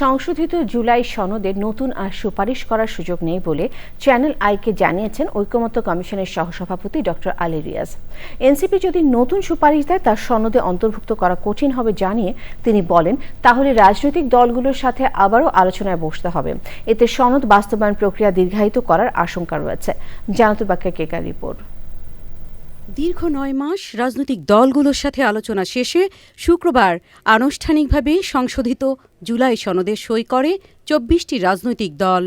সংশোধিত জুলাই সনদে নতুন আর সুপারিশ করার সুযোগ নেই বলে চ্যানেল আইকে জানিয়েছেন ঐকমত্য কমিশনের সহসভাপতি ডক্টর আলী রিয়াজ। এনসিপি যদি নতুন সুপারিশ দেয়, তার সনদে অন্তর্ভুক্ত করা কঠিন হবে জানিয়ে তিনি বলেন, তাহলে রাজনৈতিক দলগুলোর সাথে আবারও আলোচনায় বসতে হবে। এতে সনদ বাস্তবায়ন প্রক্রিয়া দীর্ঘায়িত করার আশঙ্কা রয়েছে। জানাতুল বাক্কা কেকার রিপোর্ট। দীর্ঘ নয় মাস রাজনৈতিক দলগুলোর সাথে আলোচনা শেষে শুক্রবার আনুষ্ঠানিকভাবে সংশোধিত জুলাই সনদে সই করে চব্বিশটি রাজনৈতিক দল।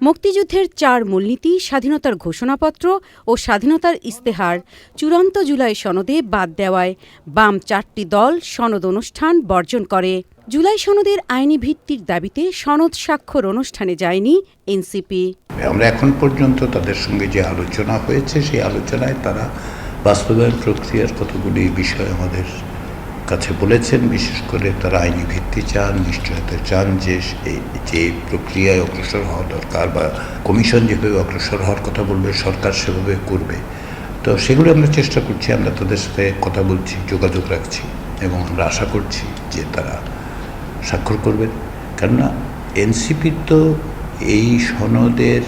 মুক্তিযুদ্ধের চার মূলনীতি, স্বাধীনতার ঘোষণাপত্র ও স্বাধীনতার ইস্তেহার চূড়ান্ত জুলাই সনদে বাদ দেওয়ায় বাম চারটি দল সনদ অনুষ্ঠান বর্জন করে। জুলাই সনদের আইনি ভিত্তির দাবিতে সনদ স্বাক্ষর অনুষ্ঠানে যায়নি এনসিপি। আমরা এখন পর্যন্ত তাদের সঙ্গে যে আলোচনা হয়েছে, সেই আলোচনায় তারা বাস্তবায়ন প্রক্রিয়ার কতগুলি বিষয় আমাদের কাছে বলেছেন, বিশেষ করে তারা আইনি ভিত্তি চান, নিশ্চয়তা চান যে যে প্রক্রিয়ায় অগ্রসর হওয়া দরকার বা কমিশন যেভাবে অগ্রসর হওয়ার কথা বলবে, সরকার সেভাবে করবে। তো সেগুলো আমরা চেষ্টা করছি, আমরা তাদের সাথে কথা বলছি, যোগাযোগ রাখছি এবং আমরা আশা করছি যে তারা স্বাক্ষর করবেন। কেননা এনসিপি তো এই সনদের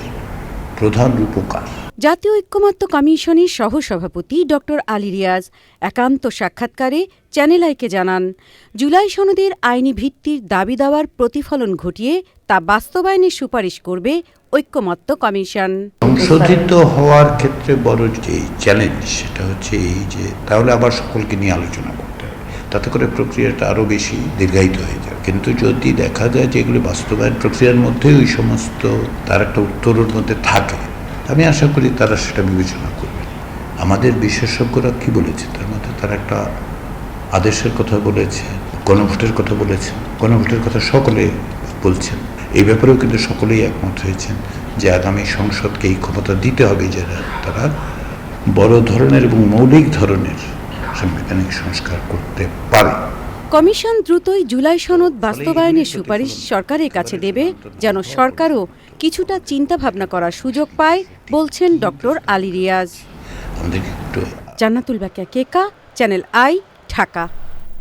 প্রধান রূপকার। জাতীয় ঐক্যমত্য কমিশনের সহসভাপতি ড আলী রিয়াজ একান্ত সাক্ষাৎকারে চ্যানেল আইকে জানান, জুলাই সনদের আইনি ভিত্তির দাবি দেওয়ার প্রতিফলন ঘটিয়ে তা বাস্তবায়নের সুপারিশ করবে ঐক্যমত্য কমিশন। সংশোধিত হওয়ার ক্ষেত্রে বড় যে চ্যালেঞ্জ, সেটা হচ্ছে এই যে তাহলে আবার সকলকে নিয়ে আলোচনা করতে হবে। তাতে করে প্রক্রিয়াটা আরও বেশি দীর্ঘায়িত হয়ে যাবে। কিন্তু যদি দেখা যায় যে এগুলি বাস্তবায়ন প্রক্রিয়ার মধ্যেই ওই সমস্ত তার একটা উত্তরের মধ্যে থাকে আমি আশা করি তারা সেটা বিবেচনা করবে। আমাদের বিশেষজ্ঞরা কি বলেছে? তার মধ্যে তারা একটা আদেশের কথা বলেছে, গণভোটের কথা বলেছেন গণভোটের কথা সকলে বলছেন। এই ব্যাপারেও কিন্তু সকলেই একমত হয়েছেন যে আগামী সংসদকে এই ক্ষমতা দিতে হবে যারা তারা বড় ধরনের এবং মৌলিক ধরনের সাংবিধানিক সংস্কার করতে পারে। কমিশন দ্রুতই জুলাই সনদ বাস্তবায়নের সুপারিশ সরকারের কাছে দেবে যেন সরকারও কিছুটা চিন্তা ভাবনা করার সুযোগ পায় বলছেন doctor Ali Riaz. Jannatul Bakia Keka channel I Dhaka.